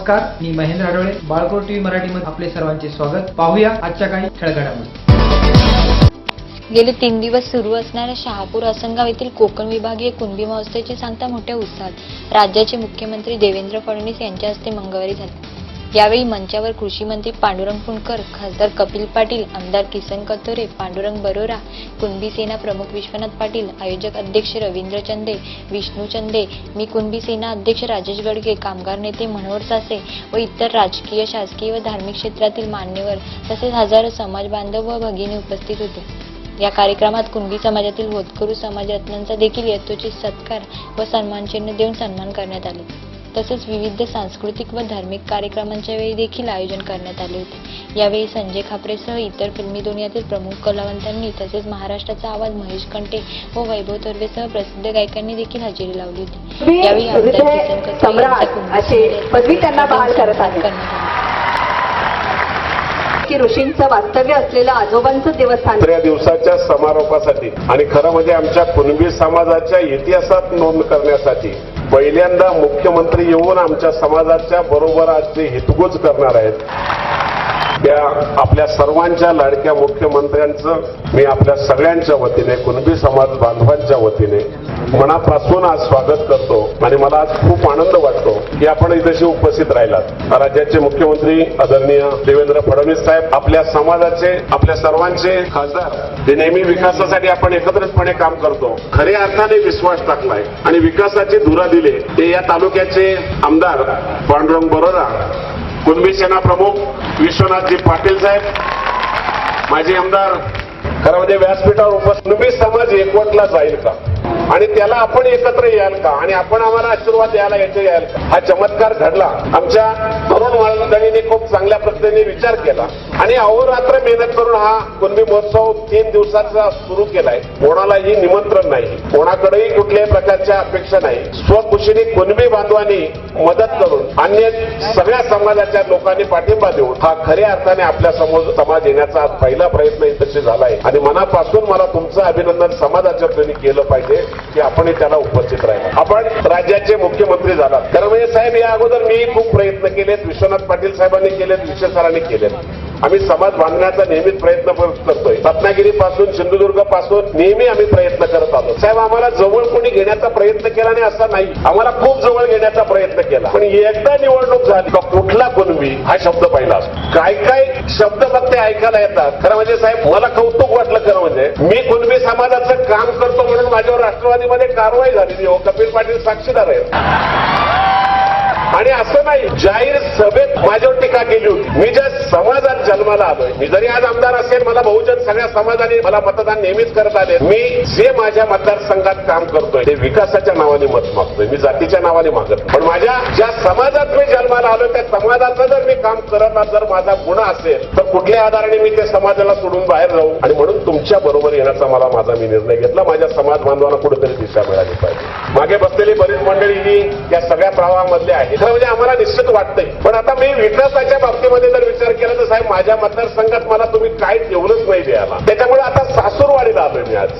नमस्कार मी महेंद्र आडोळे बाळकोट टीव्ही मराठीमध्ये आपले सर्वांचे स्वागत. पाहूया आजच्या काही ठळघडामोडी गेले तीन दिवस सुरू असणाऱ्या शहापूर असंगाव येथील कोकण विभागीय कुणबी महोत्सवाची सांगता मोठ्या उत्साहात. राज्याचे मुख्यमंत्री देवेंद्र फडणवीस यांच्या हस्ते मंगळवारी झाली. यावेळी मंचावर कृषी मंत्री पांडुरंग फुंडकर खासदार कपिल पाटील आमदार किसन कतोरे पांडुरंग बरोरा कुणबी सेना प्रमुख विश्वनाथ पाटील आयोजक अध्यक्ष रवींद्र चंदे विष्णू चंदे मी कुणबी सेना अध्यक्ष राजेश गडगे कामगार नेते मनोहर सासे व इतर राजकीय शासकीय व धार्मिक क्षेत्रातील मान्यवर तसेच हजारो समाज बांधव व भगिनी उपस्थित होते. या कार्यक्रमात कुणबी समाजातील होतकरू समाजरत्नांचा देखील यथोचित सत्कार व सन्मानचिन्ह देऊन सन्मान करण्यात आले. तसेच विविध सांस्कृतिक व धार्मिक कार्यक्रमांच्या वेळी देखील आयोजन करण्यात आले होते यावेळी संजय खापरेसह इतर फिल्मी दुनियातील प्रमुख कलावंतांनी तसेच महाराष्ट्राचा आवाज महेश कंटे व वैभव तर्वेसह प्रसिद्ध गायकांनी देखील हजेरी लावली होती यावेळी आमदार किसन कथोरे यांचा. करण्यात. की ऋषींचं वास्तव्य असलेलं आजोबांचं देवस्थान दुसऱ्या दिवसाच्या समारोपासाठी आणि खरं म्हणजे आमच्या कुणबी समाजाच्या इतिहासात नोंद करण्यासाठी पहिल्यांदा मुख्यमंत्री येऊन आमच्या समाजाच्या बरोबर आज ते हितगुज करणार आहेत. त्या आपल्या सर्वांच्या लाडक्या मुख्यमंत्र्यांचं मी आपल्या सगळ्यांच्या वतीने कुणबी समाज बांधवांच्या वतीने मनापासून आज स्वागत करतो आणि मला आज खूप आनंद वाटतो की आपण इथेशी उपस्थित राहिलात. राज्याचे मुख्यमंत्री आदरणीय देवेंद्र फडणवीस साहेब आपल्या समाजाचे आपल्या सर्वांचे खासदार ते नेहमी विकासासाठी आपण एकत्रितपणे काम करतो खऱ्या अर्थाने विश्वास टाकलाय आणि विकासाची धुरा दिले. ते या तालुक्याचे आमदार पांडुरंग बरोरा कुणबी सेना प्रमुख विश्वनाथजी पाटील साहेब माजी आमदार खरं व्यासपीठावर उपस्थित कुणबी समाज एकवटला जाईल का? आणि त्याला आपण एकत्र याल का? आणि आपण आम्हाला आशीर्वाद द्यायला येथे याल का? हा चमत्कार घडला. आमच्या तरुण मंडळींनी खूप चांगल्या पद्धतीने विचार केला. आणि अहोरात्र मेहनत करून हा कुणबी महोत्सव तीन दिवसाचा सुरू केलाय. कोणालाही निमंत्रण नाही. कोणाकडेही कुठल्याही प्रकारच्या अपेक्षा नाही. स्वखुशीने कुणबी बांधवांनी मदत करून अन्य सगळ्या समाजाच्या लोकांनी पाठिंबा देऊन हा खऱ्या अर्थाने आपल्यासमोर समाज येण्याचा आज पहिला प्रयत्न इथे झालाय. आणि मनापासून मला तुमचं अभिनंदन समाजाच्या वतीने केलं पाहिजे की आपण त्याला उपस्थित राहिला आपण राज्याचे मुख्यमंत्री झालात. तर म्हणजे साहेब या अगोदर मी खूप प्रयत्न केलेत. विश्वनाथ पाटील साहेबांनी केलेत विशेष सरांनी केलेत. आम्ही समाज बांधण्याचा नेहमीच प्रयत्न करतोय रत्नागिरी पासून सिंधुदुर्गपासून नेहमी आम्ही प्रयत्न करत आलो साहेब आम्हाला जवळ कोणी घेण्याचा प्रयत्न केला नाही असा नाही. आम्हाला खूप जवळ घेण्याचा प्रयत्न केला. पण एकदा निवडणूक झाली का कुठला कुणबी हा शब्द पहिला असतो. काय काय शब्द फक्त ऐकायला येतात. खरं म्हणजे साहेब मला कौतुक वाटलं खरं म्हणजे मी कुणबी समाजाचं काम करतो म्हणून माझ्यावर राष्ट्रवादीमध्ये कारवाई झालेली हो कपिल पाटील साक्षीदार आहेत. आणि असं नाही जाहीर सभेत माझ्यावर टीका केली होती. मी ज्या समाजात जन्माला आलोय मी जरी आज आमदार असेल मला बहुजन सगळ्या समाजाने मला मतदान नेहमीच करत आले. मी जे माझ्या मतदारसंघात काम करतोय ते विकासाच्या नावाने मत मागतोय. मी जातीच्या नावाने मागत. पण माझ्या ज्या समाजात मी जन्माला आलो त्या समाजाचं जर मी काम करत जर माझा गुन्हा असेल तर कुठल्या आधाराने मी त्या समाजाला सोडून बाहेर राहू आणि म्हणून तुमच्या बरोबर येण्याचा मला माझा मी निर्णय घेतला. माझ्या समाज बांधवांना कुठेतरी दिशा मिळाली पाहिजे. मागे बसलेली बरीच मंडळी ही या सगळ्या प्रवाहामधले आहेत. खरं म्हणजे आम्हाला निश्चित वाटतंय. पण आता मी विकासाच्या बाबतीमध्ये जर विचार केला तर साहेब माझ्या मतदारसंघात मला तुम्ही काय ठेवलंच नाही द्यायला त्याच्यामुळे आता सासूरवाडीला आलोय मी आज.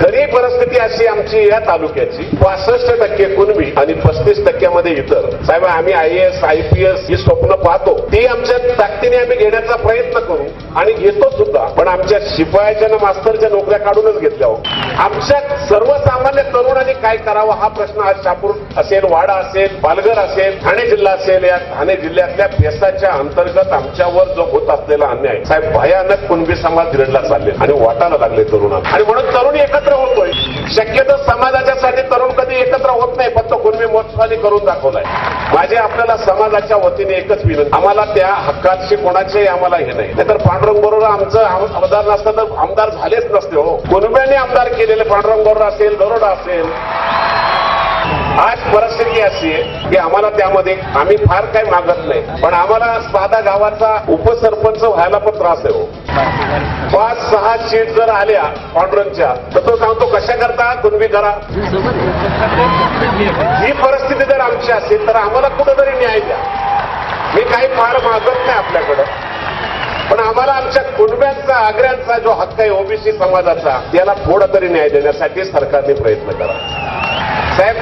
खरी परिस्थिती अशी आमची या तालुक्याची. पासष्ट टक्के कुणबी आणि पस्तीस टक्क्यामध्ये इतर. साहेब आम्ही I S I P S ही स्वप्न पाहतो. ती आमच्या ताकदीने आम्ही घेण्याचा प्रयत्न करू. आणि घेतो सुद्धा. पण आमच्या शिपायाच्या ना मास्तरच्या नोकऱ्या काढूनच घेतल्या हो. आमच्या सर्वसामान्य तरुणांनी काय करावं हा प्रश्न आज शापूर असेल वाडा असेल पालघर असेल ठाणे जिल्हा असेल या ठाणे जिल्ह्यातल्या पेसाच्या अंतर्गत आमच्यावर जो होत असलेला अन्याय साहेब भयानक कुणबी समाज दिरडला चालले आणि वाटायला लागले तरुणांना आणि म्हणून तरुण एकत्र होतोय. शक्यतो समाजाच्या साठी तरुण कधी एकत्र होत नाही पण तो कुणबी महोत्सवाने करून दाखवलाय. माझे आपल्याला समाजाच्या वतीने एकच विनंती. आम्हाला त्या हक्काची कोणाचेही आम्हाला हे नाही. नाहीतर पांडुरंग बरोबर आमचं आमदार नसतं तर आमदार झालेच नसते हो. कुणब्याने आमदार केलेले पांडुरंग बरोबर असेल दरोडा असेल. आज परिस्थिती अशी आहे की आम्हाला त्यामध्ये आम्ही फार काही मागत नाही. पण आम्हाला साधा गावाचा उपसरपंच व्हायला पण त्रास आहे हो. पाच सहा सीट जर आल्या पांडुरंगच्या तर तो सांगतो कशा करता? कुणबी करा. ही परिस्थिती जर आमची असेल तर आम्हाला कुठंतरी न्याय द्या. मी काही फार मागत नाही आपल्याकडं. पण आम्हाला आमच्या कुटुंब्यांचा आग्र्यांचा जो हक्क आहे ओबीसी समाजाचा त्याला थोडा तरी न्याय देण्यासाठी सरकारने प्रयत्न करा. साहेब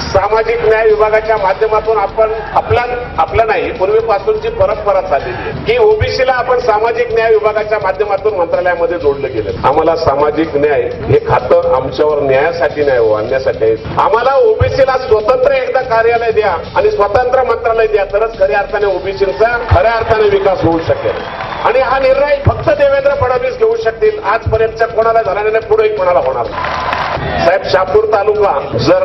सामाजिक न्याय विभागाच्या माध्यमातून आपण आपला आपला नाही पूर्वीपासूनची परंपरा चाललेली आहे. की ओबीसीला आपण सामाजिक न्याय विभागाच्या माध्यमातून मंत्रालयामध्ये जोडलं गेलं. आम्हाला सामाजिक न्याय हे खातं आमच्यावर न्यायासाठी नाही हो आणण्यासाठी आहे. आम्हाला ओबीसीला स्वतंत्र एकदा कार्यालय द्या आणि स्वतंत्र मंत्रालय द्या तरच खऱ्या अर्थाने ओबीसीचा खऱ्या अर्थाने विकास होऊ शकेल. आणि हा निर्णय फक्त देवेंद्र फडणवीस घेऊ शकतील. आजपर्यंतच्या कोणाला झाला नाही पुढेही कोणाला होणार. साहेब शापूर तालुका जर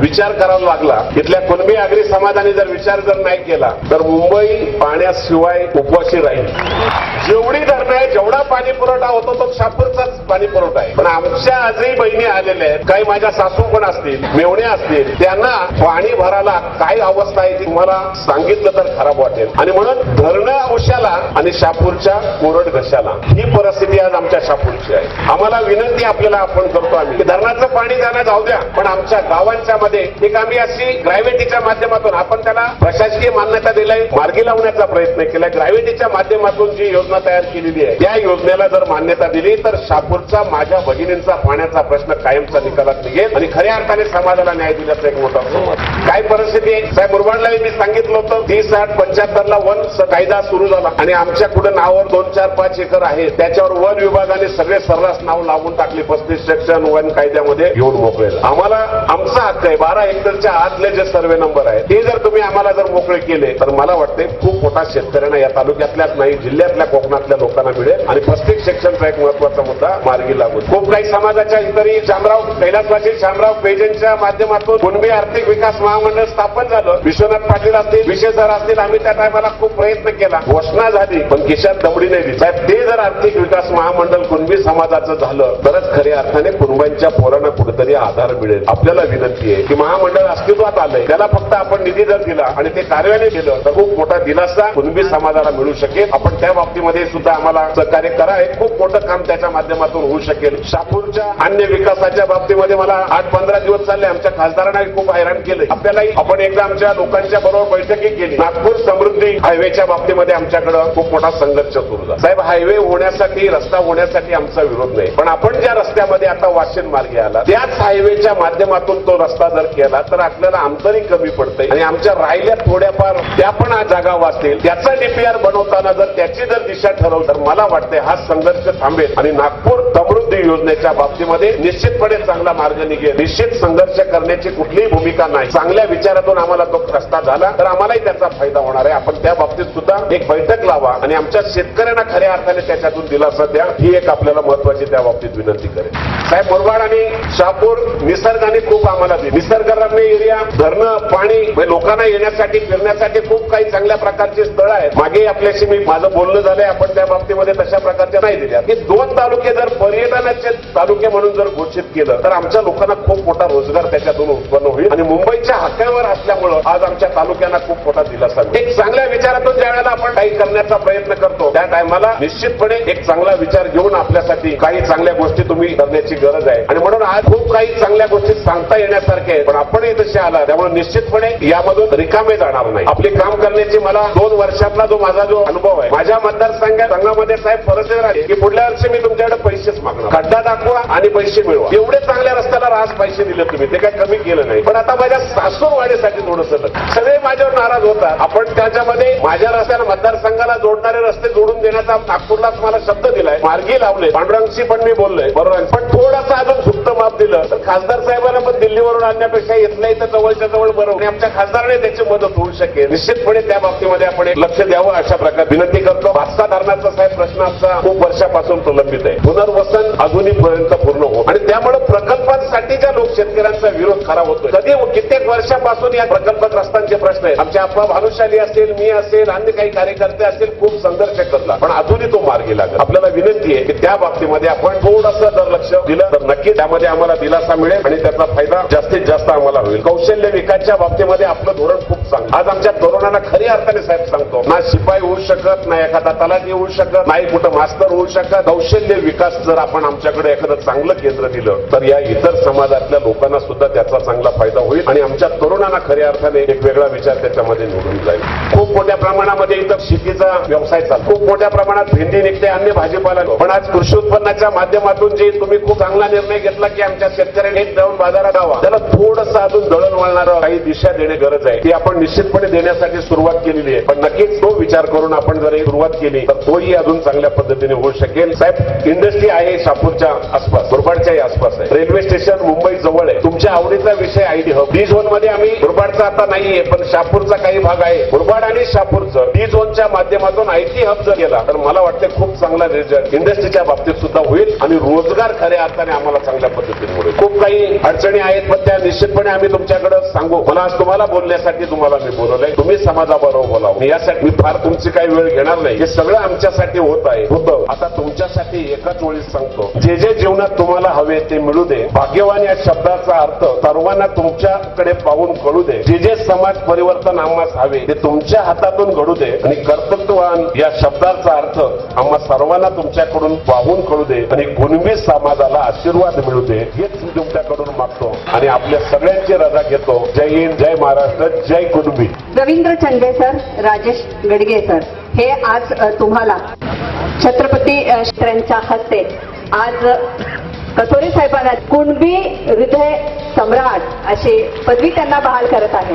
विचार करावा लागला इथल्या कुणबी आगरी समाजाने जर विचार जर नाही केला तर मुंबई पाण्याशिवाय उपवाशी राहील. जीव काय जेवढा पाणी पुरवठा होतो तो शापूरचाच पाणी पुरवठा आहे. पण आमच्या आजही बहिणी आलेल्या आहेत. काही माझ्या सासू पण असतील मेवण्या असतील त्यांना पाणी भरायला काय अवस्था आहे ती तुम्हाला सांगितलं तर खराब वाटेल. आणि म्हणून धरणं उशाला आणि शापूरच्या कोरड घशाला. ही परिस्थिती आज आमच्या शापूरची आहे. आम्हाला विनंती आपल्याला आपण करतो आम्ही. की धरणाचं पाणी जाणं जाऊ द्या. पण आमच्या गावांच्या मध्ये एक आम्ही अशी ग्रॅव्हिटीच्या माध्यमातून आपण त्याला प्रशासकीय मान्यता दिलाय. मार्गी लावण्याचा प्रयत्न केलाय. ग्रॅव्हिटीच्या माध्यमातून जी योजना तयार केलेली आहे त्या योजनेला जर मान्यता दिली तर शापूरचा माझ्या भगिनींचा पाण्याचा प्रश्न कायमचा निकालात निघेल आणि खऱ्या अर्थाने समाजाला न्याय दिल्याचा एक मोठा काय परिस्थिती? आहे साहेब मुरबाडला मी सांगितलं होतं. तीस आठ पंच्याहत्तरला वन स- कायदा सुरू झाला. आणि आमच्या कुठे नावावर दोन चार पाच एकर आहे त्याच्यावर वन विभागाने सगळे सर्रास नाव लावून टाकली. पस्तीस सेक्शन वन कायद्यामध्ये. घेऊन मोकळे आम्हाला आमचा हक्क आहे. बारा हेक्टरच्या आतले जे सर्वे नंबर आहे ते जर तुम्ही आम्हाला जर मोकळे केले तर मला वाटते खूप मोठा शेतकऱ्यांना या तालुक्यातल्याच नाही जिल्ह्यातल्या कोकणातल्या लोकांना मिळेल आणि पस्तीस सेक्शनचा एक महत्त्वाचा मुद्दा मार्गी लागून खूप काही समाजाच्या इतरही शामराव कैलासवासी शामराव पेजेंच्या माध्यमातून कुणबी आर्थिक विकास महामंडळ स्थापन झालं. विश्वनाथ पाटील असतील विशेष सर असतील आम्ही त्या टायमाला खूप प्रयत्न केला. घोषणा झाली पण खिशात दमडी नाही दिली साहेब ते जर आर्थिक विकास महामंडळ कुणबी समाजाचं झालं तरच खऱ्या अर्थाने कुटुंबांच्या पोरांना कुठेतरी आधार मिळेल. आपल्याला विनंती आहे की महामंडळ अस्तित्वात आलंय. त्याला फक्त आपण निधी जर दिला आणि ते कार्याने केलं तर खूप मोठा दिलासा कुणबी समाजाला मिळू शकेल. आपण त्या बाबतीमध्ये सुद्धा आम्हाला सहकार्य करा. हे खूप मोठं काम त्याच्या माध्यमातून होऊ शकेल. शापूरच्या अन्य विकासाच्या बाबतीमध्ये मला आठ पंधरा दिवस चालले. आमच्या खासदारांना खूप हैराण केलंय. आपल्यालाही आपण एकदा आमच्या लोकांच्या बरोबर बैठकी केली. नागपूर समृद्धी हायवेच्या बाबतीमध्ये आमच्याकडे खूप मोठा संघर्ष सुरू झाला. साहेब हायवे होण्यासाठी रस्ता होण्यासाठी आमचा विरोध नाही. पण आपण ज्या रस्त्यामध्ये आता वाशिन मार्गे आला त्याच हायवेच्या माध्यमातून तो रस्ता जर केला तर आपल्याला अंतरही कमी पडतंय. आणि आमच्या राहिल्या थोड्याफार त्या पण जागा वाचतील. त्याचा डीपीआर बनवताना जर त्याची जर दिशा ठरवली तर मला वाटतंय हा संघर्ष थांबेल. आणि नागपूर समृद्धी योजनेच्या बाबतीमध्ये निश्चितपणे चांगला मार्ग निघेल. निश्चित संघर्ष करण्याची कुठलीही भूमिका नाही. चांगल्या विचारातून आम्हाला तो रस्ता झाला तर आम्हालाही त्याचा फायदा होणार आहे. आपण त्या बाबतीत सुद्धा एक बैठक लावा आणि आमच्या शेतकऱ्यांना खऱ्या अर्थाने त्याच्यातून दिलासा द्या. ही एक आपल्याला महत्वाची त्या बाबतीत विनंती करेल. साहेब मुरबाड आणि शहापूर निसर्गाने खूप आम्हाला दिली. निसर्गरम्य एरिया धरणं पाणी म्हणजे लोकांना येण्यासाठी फिरण्यासाठी खूप काही चांगल्या प्रकारची स्थळं आहेत. मागे आपल्याशी मी माझं बोलणं झालंय. आपण त्या बाबतीमध्ये तशा प्रकारच्या नाही दिल्या. हे दोन तालुके जर पर्यटनाचे तालुके म्हणून जर घोषित केलं तर आमच्या लोकांना खूप मोठा रोजगार त्याच्यातून उत्पन्न होईल. आणि मुंबईच्या हक्कावर असल्यामुळं आज आमच्या तालुक्यांना खूप मोठा दिलासा एक चांगल्या विचारातून ज्या वेळेला आपण काही करण्याचा प्रयत्न करतो त्या टायमाला निश्चितपणे एक चांगला विचार घेऊन आपल्यासाठी काही चांगल्या गोष्टी तुम्ही करण्याची गरज आहे. आणि म्हणून आज खूप काही चांगल्या गोष्टी सांगता येण्यासारख्या आहे पण आपण तसे आला त्यामुळे निश्चितपणे यामधून रिकामे जाणार नाही. आपले काम करण्याची मला दोन वर्षातला जो माझा जो अनुभव आहे माझ्या मतदारसंघात संघामध्ये साहेब परिस्थिती राहिली की पुढल्या वर्षी मी तुमच्याकडे पैसेच मागणार. खड्डा दाखवा आणि पैसे मिळवा. एवढे चांगल्या रस्त्याला रास पैसे दिले तुम्ही. ते काय कमी केलं नाही. पण आता माझ्या सासू वाढीसाठी थोडस सगळे माझ्यावर नाराज होतात. आपण त्याच्यामध्ये माझ्या रस्त्याला मतदारसंघाला जोडणारे रस्ते जोडून देण्याचा नागपूरलाच मला शब्द दिलाय. मार्गी लावले. पांडुरंगशी पण मी बोललोय. बरोबर आहे. पण थोडासा अजून सुप्त माप दिलं तर खासदार साहेबांना पण दिल्लीवरून आणण्यापेक्षा इथल्या इथं जवळच्या जवळ बरोबर आणि आमच्या खासदाराने त्याची मदत होऊ शकेल. निश्चितपणे त्या बाबतीमध्ये आपण एक लक्ष द्यावं अशा प्रकारे विनंती करतो. भास्का धरणाचा साहेब प्रश्नाचा खूप वर्षापासून प्रलंबित आहे. पुनर्वसन अजूनपर्यंत पूर्ण होत आणि त्यामुळे प्रकल्पांसाठीच्या लोक शेतकऱ्यांचा विरोध खरा होतोय कधी कित्येक वर्षापासून या प्रकल्पग्रस्तांचे प्रश्न आहेत. आमच्या आप्पा भानुशाली असेल मी असेल अन्य काही कार्यकर्ते असतील खूप संघर्ष करला पण अजूनही तो मार्गी लागला आपल्याला विनंती आहे की त्या बाबतीमध्ये आपण थोडंसं जर लक्ष दिलं तर नक्की त्यामध्ये आम्हाला दिलासा मिळेल आणि त्याचा फायदा जास्तीत जास्त आम्हाला होईल. कौशल्य विकासच्या बाबतीमध्ये आपलं धोरण खूप चांगलं आज आमच्या तरुणांना खऱ्या अर्थाने साहेब सांगतो ना शिपाई होऊ शकत ना एखादा तलाठी होऊ शकत नाही कुठं मास्तर होऊ शकत? कौशल्य विकास जर आपण आमच्याकडे एखादं चांगलं केंद्र दिलं तर या इतर समाजातल्या लोकांना सुद्धा त्याचा चांगला फायदा होईल आणि आमच्या तरुणांना खऱ्या अर्थाने एक वेगळा विचार त्याच्यामध्ये निवडून जाईल. खूप मोठ्या प्रमाणामध्ये इतर शेतीचा व्यवसाय चालतो. खूप मोठ्या प्रमाणात भेंडी निघते अन्य भाजीपाला पण आज कृषी उत्पन्नाच्या माध्यमातून जे तुम्ही खूप चांगला निर्णय घेतला की आमच्या शेतकऱ्यांनी एक जाऊन बाजारात जावा. त्याला थोडंसं अजून दळण वळणारं काही दिशा देणे गरज आहे ती आपण निश्चितपणे देण्यासाठी सुरुवात केलेली आहे. पण नक्कीच तो विचार करून आपण जर सुरुवात केली तर तोही अजून चांगल्या पद्धतीने होऊ शकेल. साहेब इंडस्ट्री आहे शापूरच्या आसपास मुरबाडच्याही आसपास आहे. रेल्वे स्टेशन मुंबई जवळ आहे. तुमच्या आवडीचा विषय आयडी हब डी झोनमध्ये आम्ही मुरबाडचा आता नाहीये पण शापूरचा काही भाग आहे. मुरबाड आणि शापूरचं डी झोनच्या माध्यमातून आयटी हब जर गेला तर मला वाटतं खूप चांगला रिझल्ट इंडस्ट्रीच्या बाबतीत सुद्धा होईल आणि रोजगार खऱ्या अर्थाने आम्हाला चांगल्या पद्धतीने मिळेल. खूप काही अडचणी आहेत पण त्या निश्चितपणे आम्ही तुमच्याकडे सांगू. मला आज तुम्हाला बोलण्यासाठी तुम्हाला मी बोलवलंय. तुम्ही समाजाबरोबर बोलावं. यासाठी मी फार तुमची काही वेळ घेणार नाही. हे सगळं आमच्यासाठी होत आहे. होतं. आता तुमच्यासाठी एकाच वेळी सांगतो. जे जे जीवनात तुम्हाला हवे ते मिळू दे. भाग्यवान या शब्दाचा अर्थ सर्वांना तुमच्याकडे पाहून कळू दे. जे जे समाज परिवर्तन आम्हाला हवे ते तुमच्या हातातून घडू दे. आणि कर्तृत्ववान या शब्दाचा अर्थ आम्हा सर्वांना तुमच्याकडून पाहून कळू दे. आणि कुणबी समाजाला आशीर्वाद मिळू दे. हेच मी तुमच्याकडून मागतो. आणि आपल्या सगळ्यांची रजा घेतो. जय हिंद जय महाराष्ट्र जय कुणबी. रवींद्र चंदे सर राजेश गडगे सर हे आज तुम्हाला छत्रपती अ, यांच्या हस्ते. आज अ, कथोरे साहेबांना कुणबी हृदय सम्राट अशी पदवी त्यांना बहाल करत आहे.